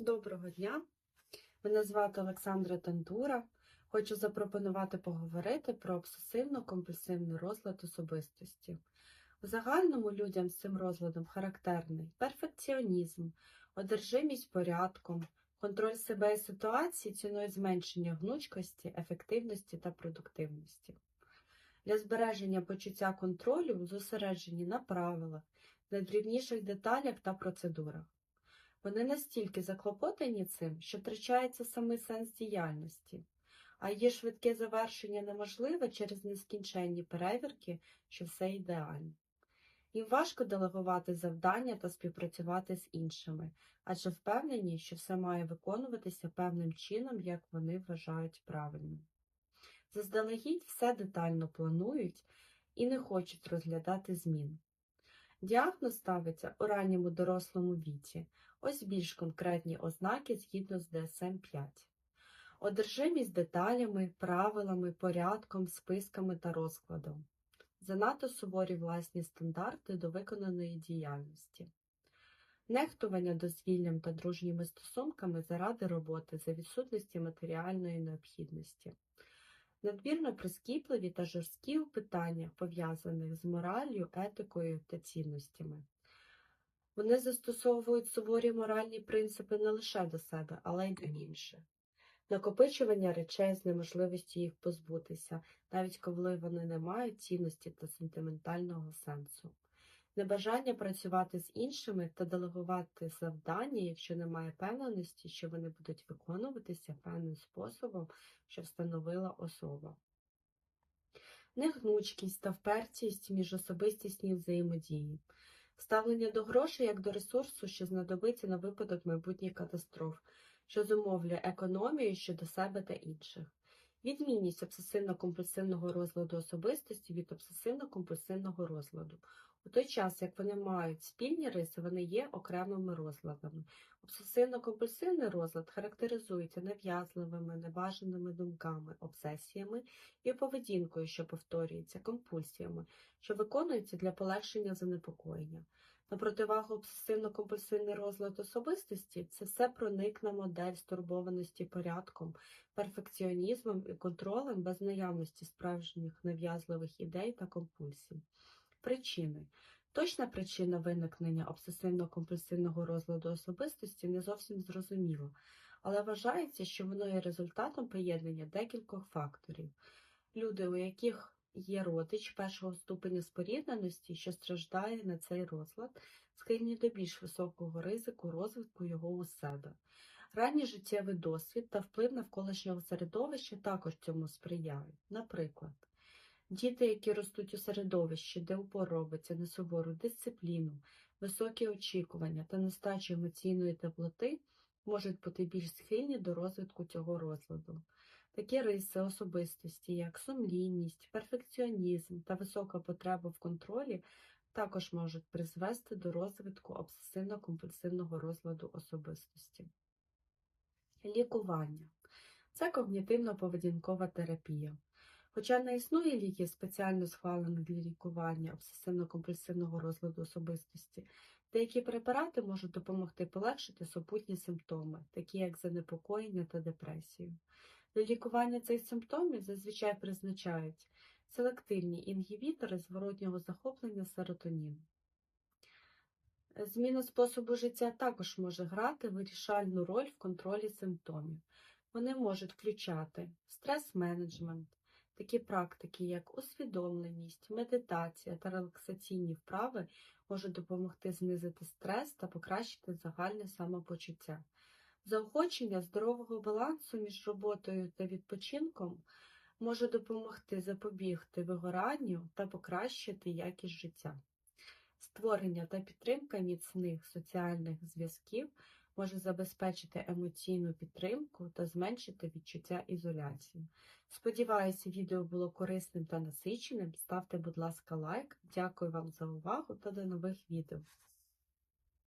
Доброго дня! Мене звати Олександра Тандура. Хочу запропонувати поговорити про обсесивно-компульсивний розлад особистості. В загальному людям з цим розладом характерний перфекціонізм, одержимість порядком, контроль себе і ситуації ціною зменшення гнучкості, ефективності та продуктивності. Для збереження почуття контролю зосереджені на правилах, на дрібніших деталях та процедурах. Вони настільки заклопотані цим, що втрачається самий сенс діяльності, а її швидке завершення неможливе через нескінченні перевірки, що все ідеально. Їм важко делегувати завдання та співпрацювати з іншими, адже впевнені, що все має виконуватися певним чином, як вони вважають правильним. Заздалегідь все детально планують і не хочуть розглядати змін. Діагноз ставиться у ранньому дорослому віці. Ось більш конкретні ознаки згідно з DSM-5. Одержимість деталями, правилами, порядком, списками та розкладом. Занадто суворі власні стандарти до виконаної діяльності. Нехтування дозвіллям та дружніми стосунками заради роботи за відсутності матеріальної необхідності. Надмірно прискіпливі та жорсткі у питаннях, пов'язаних з мораллю, етикою та цінностями. Вони застосовують суворі моральні принципи не лише до себе, але й до інших. Накопичування речей з неможливістю їх позбутися, навіть коли вони не мають цінності та сентиментального сенсу. Небажання працювати з іншими та делегувати завдання, якщо немає певності, що вони будуть виконуватися певним способом, що встановила особа. Негнучкість та впертість між особистісні взаємодії. Ставлення до грошей як до ресурсу, що знадобиться на випадок майбутніх катастроф, що зумовлює економію щодо себе та інших. Відмінність обсесивно-компульсивного розладу особистості від обсесивно-компульсивного розладу. У той час, як вони мають спільні риси, вони є окремими розладами. Обсесивно-компульсивний розлад характеризується нав'язливими, небажаними думками, обсесіями і поведінкою, що повторюється, компульсіями, що виконуються для полегшення занепокоєння. На противагу обсесивно-компульсивний розлад особистості це все проникна модель стурбованості порядком, перфекціонізмом і контролем без наявності справжніх нав'язливих ідей та компульсій. Причини. Точна причина виникнення обсесивно-компульсивного розладу особистості не зовсім зрозуміла, але вважається, що воно є результатом поєднання декількох факторів. Люди, у яких є родич першого ступеня спорідненості, що страждає на цей розлад, схильні до більш високого ризику розвитку його у себе. Ранній життєвий досвід та вплив навколишнього середовища також цьому сприяють. Наприклад, діти, які ростуть у середовищі, де упор робиться на сувору дисципліну, високі очікування та нестачу емоційної теплоти, можуть бути більш схильні до розвитку цього розладу. Такі риси особистості, як сумлінність, перфекціонізм та висока потреба в контролі, також можуть призвести до розвитку обсесивно-компульсивного розладу особистості. Лікування це когнітивно-поведінкова терапія. Хоча не існує ліків спеціально схвалених для лікування обсесивно-компульсивного розладу особистості, деякі препарати можуть допомогти полегшити супутні симптоми, такі як занепокоєння та депресію. Для лікування цих симптомів зазвичай призначають селективні інгібітори зворотнього захоплення серотоніну. Зміна способу життя також може грати вирішальну роль в контролі симптомів. Вони можуть включати стрес-менеджмент, такі практики, як усвідомленість, медитація та релаксаційні вправи можуть допомогти знизити стрес та покращити загальне самопочуття. Заохочення здорового балансу між роботою та відпочинком може допомогти запобігти вигоранню та покращити якість життя. Створення та підтримка міцних соціальних зв'язків може забезпечити емоційну підтримку та зменшити відчуття ізоляції. Сподіваюся, відео було корисним та насиченим. Ставте, будь ласка, лайк. Дякую вам за увагу та до нових відео.